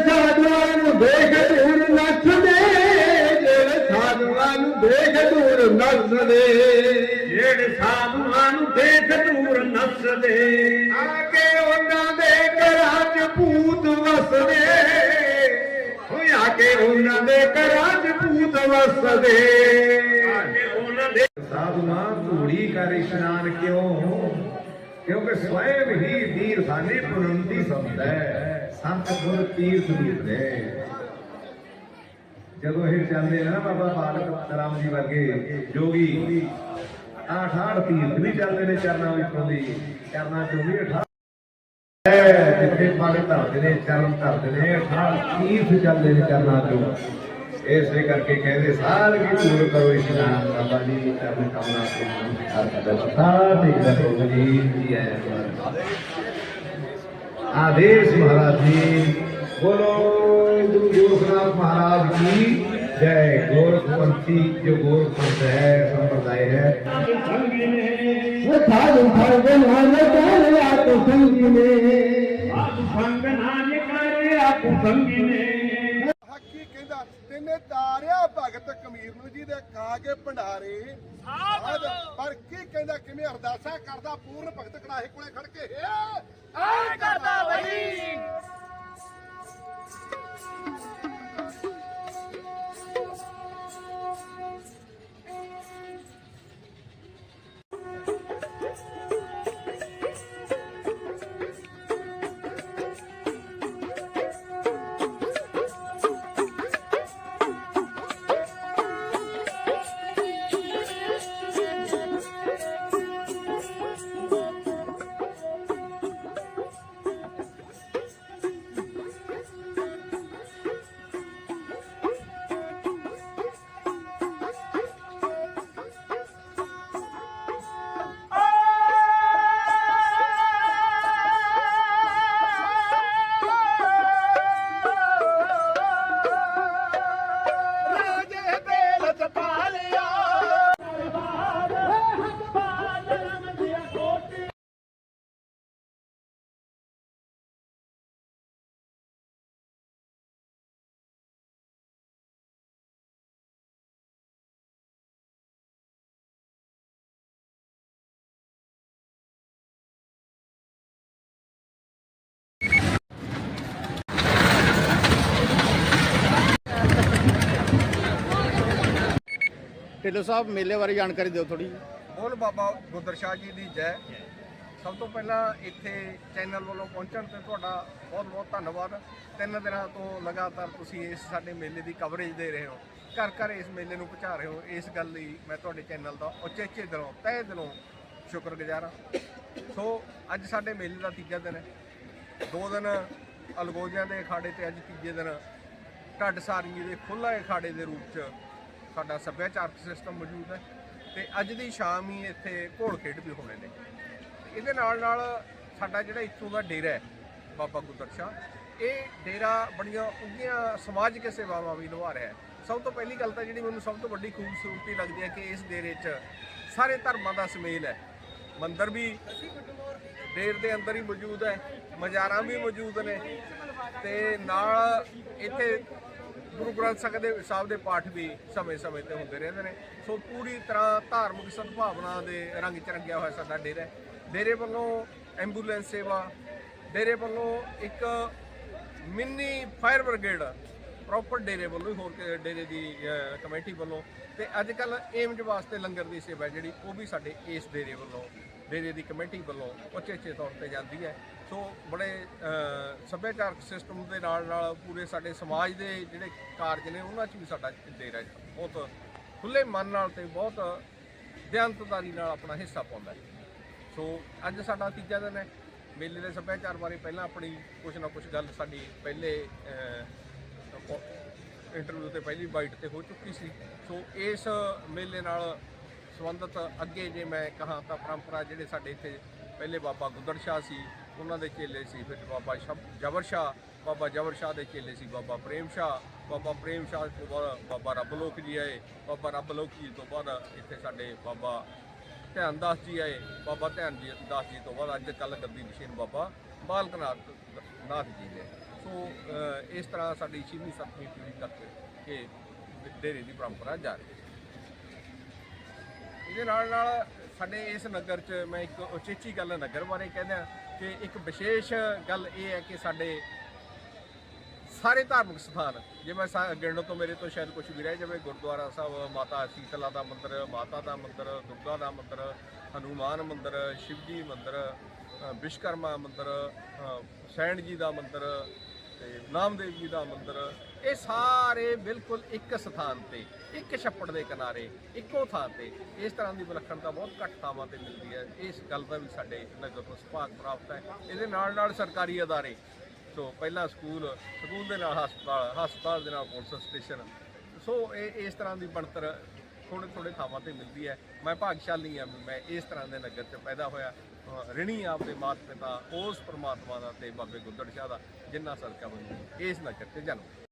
ਸਾਧੂਆਂ ਨੂੰ ਦੇਖ ਦੂਰ ਨੱਸਦੇ ਜਿਹੜੇ ਸਾਧੂਆਂ ਨੂੰ ਦੇਖ ਦੂਰ ਨੱਸਦੇ ਜਿਹੜੇ ਸਾਧੂਆਂ ਨੂੰ ਦੇਖ ਦੂਰ ਨੱਸਦੇ ਆ ਕੇ ਉਹਨਾਂ ਦੇ ਘਰਾਂ 'ਚ ਭੂਤ ਵਸਦੇ। ਹੋਇਆ ਕੇ ਉਹਨਾਂ ਦੇ ਘਰਾਂ 'ਚ ਭੂਤ ਵਸਦੇ। ਆਕੇ ਉਹਨਾਂ ਦੇ ਸਾਧੂਆਂ ਧੂੜੀ ਕਰ ਇਸ਼ਨਾਨ ਕਿਉਂ? ਕਿਉਂਕਿ ਸਵੈਮ ਹੀ ਤੀਰ ਸਾਨੇ ਪੁਰੰਤੀ ਸੰਦਾ ਸੰਤ ਗੁਰ ਤੀਰਥ ਦੂਰੇ ਜਦੋਂ ਇਹ ਚੱਲਦੇ ਨਾ ਬਾਬਾ ਬਾਲਕ ਰਾਮ ਜੀ ਵਰਗੇ ਜੋਗੀ ਆਠ ਆਠ ਤੀਰਥ ਵੀ ਚੱਲਦੇ ਨੇ ਚਰਨਾਂ ਵਿੱਚੋਂ ਦੀ। ਚਰਨਾਂ ਚੋਂ ਵੀ ਅਠਾਹ ਜਿੱਥੇ ਪਗ ਧਰਦੇ ਨੇ, ਚਰਨ ਧਰਦੇ ਨੇ ਅਠਾਹ ਤੀਰਥ ਚੱਲਦੇ ਨੇ ਚਰਨਾਂ ਚੋਂ ਇਸੇ ਕਰਕੇ ਕਹਿੰਦੇ ਸਾਲ ਕੀ ਪੂਰ ਕਰੋ ਇਸ਼ਨਾਨ ਬਾਬਾ ਜੀ ਚਰਨ ਕਮਲਾ ਤੋਂ ਨਮਸਕਾਰ ਕਰਦਾ ਸਤਾ ਤੇ ਜੀ ਜੀ ਹੈ ਆਦੇਸ਼ ਮਹਾਰਾਜ ਜੀ ਬੋਲੋ ਗੁਰੂ ਗੋਰਖਨਾਥ ਮਹਾਰਾਜ ਕੀ ਜੈ ਗੋਰਖਪੰਥੀ ਜੋ ਗੋਰਖਪੰਥ ਹੈ ਸੰਪਰਦਾਇ ਹੈ ਸੰਗੀ ਨੇ ਸਾਧੂ ਭਗਵਾਨ ਨਾਮ ਕਰਿਆ ਤੋ ਸੰਗੀ ਨੇ ਸਾਧੂ ਸੰਗ ਨਾਮ ਕਰੇ ਆਪੂ ਸੰਗੀ ਨੇ ਹੱਕੀ ਕਹਿੰਦਾ ਤਿੰਨੇ ਤਾਰਿਆ ਕਮੀਰ ਨੂੰ ਜੀ ਦੇ ਖਾ ਕੇ ਭੰਡਾਰੇ ਸਾਧ। ਪਰ ਕੀ ਕਹਿੰਦਾ ਕਿਵੇਂ ਅਰਦਾਸਾ ਕਰਦਾ ਪੂਰਨ ਭਗਤ ਕੜਾਹੇ ਕੋਲੇ ਖੜ ਕੇ ਆਏ ਕਰਦਾ ਬਈ ਢਿੱਲੋਂ ਸਾਹਿਬ, ਮੇਲੇ ਬਾਰੇ ਜਾਣਕਾਰੀ ਦਿਓ ਥੋੜੀ ਬੋਲ ਬਾਬਾ ਗੁਰਦਰ ਸ਼ਾਹ ਜੀ ਦੀ ਜੈ। ਸਭ ਤੋਂ ਪਹਿਲਾਂ ਇੱਥੇ ਚੈਨਲ ਵੱਲੋਂ ਪਹੁੰਚਣ ਤੇ ਤੁਹਾਡਾ ਬਹੁਤ ਬਹੁਤ ਧੰਨਵਾਦ। ਤਿੰਨ ਦਿਨਾਂ ਤੋਂ ਲਗਾਤਾਰ ਤੁਸੀਂ ਇਸ ਸਾਡੇ ਮੇਲੇ ਦੀ ਕਵਰੇਜ ਦੇ ਰਹੇ ਹੋ। ਘਰ ਘਰ ਇਸ ਮੇਲੇ ਨੂੰ ਪਹੁੰਚਾ ਰਹੇ ਹੋ। ਇਸ ਗੱਲ ਲਈ ਮੈਂ ਤੁਹਾਡੇ ਚੈਨਲ ਦਾ ਉਚੇਚੇ ਦਿਲੋਂ, ਤਹਿ ਦਿਲੋਂ ਸ਼ੁਕਰਗੁਜ਼ਾਰ ਹਾਂ। ਸੋ ਅੱਜ ਸਾਡੇ ਮੇਲੇ ਦਾ ਤੀਜਾ ਦਿਨ ਹੈ। ਦੋ ਦਿਨ ਅਲਗੋਜਿਆਂ ਦੇ ਅਖਾੜੇ ਤੇ ਅੱਜ ਤੀਜੇ ਦਿਨ ਢੱਡ ਸਾਰੀਏ ਦੇ ਖੁੱਲ੍ਹਾ ਅਖਾੜੇ ਦੇ ਰੂਪ 'ਚ ਸਾਡਾ ਸੱਭਿਆਚਾਰਕ ਸਿਸਟਮ ਮੌਜੂਦ ਹੈ ਤੇ ਅੱਜ ਦੀ ਸ਼ਾਮ ਹੀ ਇੱਥੇ ਘੋੜ ਖੇਡ ਵੀ ਹੋਣੇ ਨੇ। ਇਹਦੇ ਨਾਲ ਨਾਲ ਸਾਡਾ ਜਿਹੜਾ ਇੱਥੋਂ ਦਾ ਡੇਰਾ ਹੈ, ਬਾਬਾ ਗੁਰਦਰ ਇਹ ਡੇਰਾ ਬੜੀਆਂ ਉੱਗੀਆਂ ਸਮਾਜਿਕ ਸੇਵਾਵਾਂ ਵੀ ਨਿਭਾ ਰਿਹਾ ਹੈ। ਸਭ ਤੋਂ ਪਹਿਲੀ ਗੱਲ ਤਾਂ ਜਿਹੜੀ ਮੈਨੂੰ ਸਭ ਤੋਂ ਵੱਡੀ ਖੂਬਸੂਰਤੀ ਲੱਗਦੀ ਹੈ ਕਿ ਇਸ ਡੇਰੇ 'ਚ ਸਾਰੇ ਧਰਮਾਂ ਦਾ ਸਮੇਲ ਹੈ। ਮੰਦਰ ਵੀ ਡੇਰ ਦੇ ਅੰਦਰ ਹੀ ਮੌਜੂਦ ਹੈ, ਮਜ਼ਾਰਾਂ ਵੀ ਮੌਜੂਦ ਨੇ ਤੇ ਨਾਲ ਇੱਥੇ ਗੁਰੂ ਗ੍ਰੰਥ ਸਾਹਿਬ ਦੇ ਸਾਹਿਬ ਦੇ ਪਾਠ ਵੀ ਸਮੇਂ-ਸਮੇਂ ਤੇ ਹੁੰਦੇ ਰਹਿੰਦੇ ਨੇ। ਸੋ ਪੂਰੀ ਤਰ੍ਹਾਂ ਧਾਰਮਿਕ ਸਦਭਾਵਨਾ ਦੇ ਰੰਗ ਚ ਰੰਗਿਆ ਹੋਇਆ ਸਾਡਾ ਡੇਰਾ ਡੇਰੇ ਵੱਲੋਂ ਐਂਬੂਲੈਂਸ ਸੇਵਾ, ਡੇਰੇ ਵੱਲੋਂ ਇੱਕ ਮਿੰਨੀ ਫਾਇਰ ਬ੍ਰਿਗੇਡ ਪ੍ਰੋਪਰ ਡੇਰੇ ਵੱਲੋਂ ਹੀ, ਹੋਰ ਡੇਰੇ ਦੀ ਕਮੇਟੀ ਵੱਲੋਂ। ਤੇ ਅੱਜ ਕੱਲ ਏਮਜ ਵਾਸਤੇ ਲੰਗਰ ਦੀ ਸੇਵਾ ਜਿਹੜੀ, ਉਹ ਵੀ ਸਾਡੇ ਇਸ ਡੇਰੇ ਵੱਲੋਂ, ਡੇਰੇ ਦੀ ਕਮੇਟੀ ਵੱਲੋਂ ਉਚੇਚੇ ਤੌਰ ਤੇ ਜਾਂਦੀ ਹੈ। ਸੋ ਬੜੇ ਸੱਭਿਆਚਾਰਕ ਸਿਸਟਮ ਦੇ ਨਾਲ ਨਾਲ ਪੂਰੇ ਸਾਡੇ ਸਮਾਜ ਦੇ ਜਿਹੜੇ ਕਾਰਜ ਨੇ, ਉਹਨਾਂ 'ਚ ਵੀ ਸਾਡਾ ਡੇਰਾ ਬਹੁਤ ਖੁੱਲੇ ਮਨ ਨਾਲ ਤੇ ਬਹੁਤ ਦਿਆਨਤਦਾਰੀ ਨਾਲ ਆਪਣਾ ਹਿੱਸਾ ਪਾਉਂਦਾ ਹੈ। ਸੋ ਅੱਜ ਸਾਡਾ ਤੀਜਾ ਦਿਨ ਹੈ। ਮੇਲੇ ਦੇ ਸੱਭਿਆਚਾਰ ਬਾਰੇ ਪਹਿਲਾਂ ਆਪਣੀ ਕੁਝ ਨਾ ਕੁਝ ਗੱਲ ਸਾਡੀ ਪਹਿਲੇ ਇੰਟਰਵਿਊ ਤੇ ਪਹਿਲੀ ਬਾਈਟ ਤੇ ਹੋ ਚੁੱਕੀ ਸੀ। ਸੋ ਇਸ ਮੇਲੇ ਨਾਲ ਸੰਬੰਧਿਤ ਅੱਗੇ ਜੇ ਮੈਂ ਕਹਾਂ ਤਾਂ ਪਰੰਪਰਾ ਜਿਹੜੇ ਸਾਡੇ ਇੱਥੇ ਪਹਿਲੇ ਬਾਬਾ ਗੁੱਦੜ ਸ਼ਾਹ ਸੀ, ਉਹਨਾਂ ਦੇ ਚੇਲੇ ਸੀ, ਫਿਰ ਬਾਬਾ ਸ਼ਬ- ਜਬਰ ਸ਼ਾਹ, ਬਾਬਾ ਜਬਰ ਸ਼ਾਹ ਦੇ ਚੇਲੇ ਸੀ, ਬਾਬਾ ਪ੍ਰੇਮ ਸ਼ਾਹ, ਬਾਬਾ ਪ੍ਰੇਮ ਸ਼ਾਹ ਤੋਂ ਬਾਅਦ ਬਾਬਾ ਰੱਬ ਲੋਕ ਜੀ ਆਏ, ਬਾਬਾ ਰੱਬ ਲੋਕ ਜੀ ਤੋਂ ਬਾਅਦ ਇੱਥੇ ਸਾਡੇ ਬਾਬਾ ਧਿਆਨ ਦਾਸ ਜੀ ਆਏ, ਬਾਬਾ ਧਿਆਨ ਜੀ ਦਾਸ ਜੀ ਤੋਂ ਬਾਅਦ ਅੱਜ ਕੱਲ ਗੱਦੀ ਨਸ਼ੀਨ ਬਾਬਾ ਬਾਲਕ ਨਾਥ ਨਾਥ ਜੀ ਨੇ। ਸੋ ਇਸ ਤਰ੍ਹਾਂ ਸਾਡੀ 6ਵੀਂ 7ਵੀਂ ਪੀੜ੍ਹੀ ਤੱਕ ਇਹ ਡੇਰੇ ਦੀ ਪਰੰਪਰਾ ਜਾਰੀ ਹੈ। ਇਹਦੇ ਨਾਲ ਨਾਲ ਸਾਡੇ ਇਸ ਨਗਰ 'ਚ ਮੈਂ ਇੱਕ ਉਚੇਚੀ ਗੱਲ ਨਗਰ ਬਾਰੇ ਕਹਿੰਦਾ ਕਿ ਇੱਕ ਵਿਸ਼ੇਸ਼ ਗੱਲ ਇਹ ਹੈ ਕਿ ਸਾਡੇ ਸਾਰੇ ਧਾਰਮਿਕ ਸਥਾਨ ਜਿਵੇਂ ਸਾ- ਗਿਣਨ ਤੋਂ ਮੇਰੇ ਤੋਂ ਸ਼ਾਇਦ ਕੁਝ ਵੀ ਰਹਿ ਜਾਵੇ ਗੁਰਦੁਆਰਾ ਸਾਹਿਬ ਮਾਤਾ ਸੀਤਲਾ ਦਾ ਮੰਦਿਰ ਮਾਤਾ ਦਾ ਮੰਦਿਰ ਦੁਰਗਾ ਦਾ ਮੰਦਿਰ ਹਨੂਮਾਨ ਮੰਦਿਰ ਸ਼ਿਵਜੀ ਮੰਦਿਰ ਅ, ਵਿਸ਼ਕਰਮਾ ਮੰਦਿਰ ਸੈਣ ਜੀ ਦਾ ਮੰਦਿਰ ਤੇ ਨਾਮਦੇਵ ਜੀ ਦਾ ਮੰਦਿਰ, ਇਹ ਸਾਰੇ ਬਿਲਕੁਲ ਇੱਕ ਸਥਾਨ ਤੇ, ਇੱਕ ਛੱਪੜ ਦੇ ਕਿਨਾਰੇ, ਇੱਕੋ ਥਾਂ ਤੇ, ਇਸ ਤਰ੍ਹਾਂ ਦੀ ਵਿਲੱਖਣਤਾ ਬਹੁਤ ਘੱਟ ਥਾਵਾਂ ਤੇ ਮਿਲਦੀ ਹੈ। ਇਸ ਗੱਲ ਦਾ ਵੀ ਸਾਡੇ ਨਗਰ ਨੂੰ ਸੁਭਾਗ ਪ੍ਰਾਪਤ ਹੈ। ਇਹਦੇ ਨਾਲ ਨਾਲ ਸਰਕਾਰੀ ਅਦਾਰੇ, ਸੋ ਪਹਿਲਾਂ ਸਕੂਲ ਸਕੂਲ ਦੇ ਨਾਲ ਹਸਪਤਾਲ ਹਸਪਤਾਲ ਦੇ ਨਾਲ ਪੁਲਿਸ ਸਟੇਸ਼ਨ। ਸੋ ਇਹ ਇਸ ਤਰ੍ਹਾਂ ਦੀ ਬਣਤਰ ਥੋੜੇ ਥੋੜੇ ਥਾਵਾਂ ਤੇ ਮਿਲਦੀ ਹੈ। ਮੈਂ ਭਾਗਸ਼ਾਲੀ ਹਾਂ, ਮੈਂ ਇਸ ਤਰ੍ਹਾਂ ਦੇ ਨਗਰ 'ਚ ਪੈਦਾ ਹੋਇਆ। ਰਿਣੀ ਆਪਦੇ ਮਾਤ ਪਿਤਾ ਉਸ ਪ੍ਰਮਾਤਮਾ ਦਾ ਤੇ ਬਾਬੇ ਗੁੱਦੜ ਸ਼ਾਹ ਦਾ ਜਿੰਨਾ ਸਦਕਾ ਮੈਨੂੰ ਇਸ ਨਗਰ 'ਚ ਜਨਮ।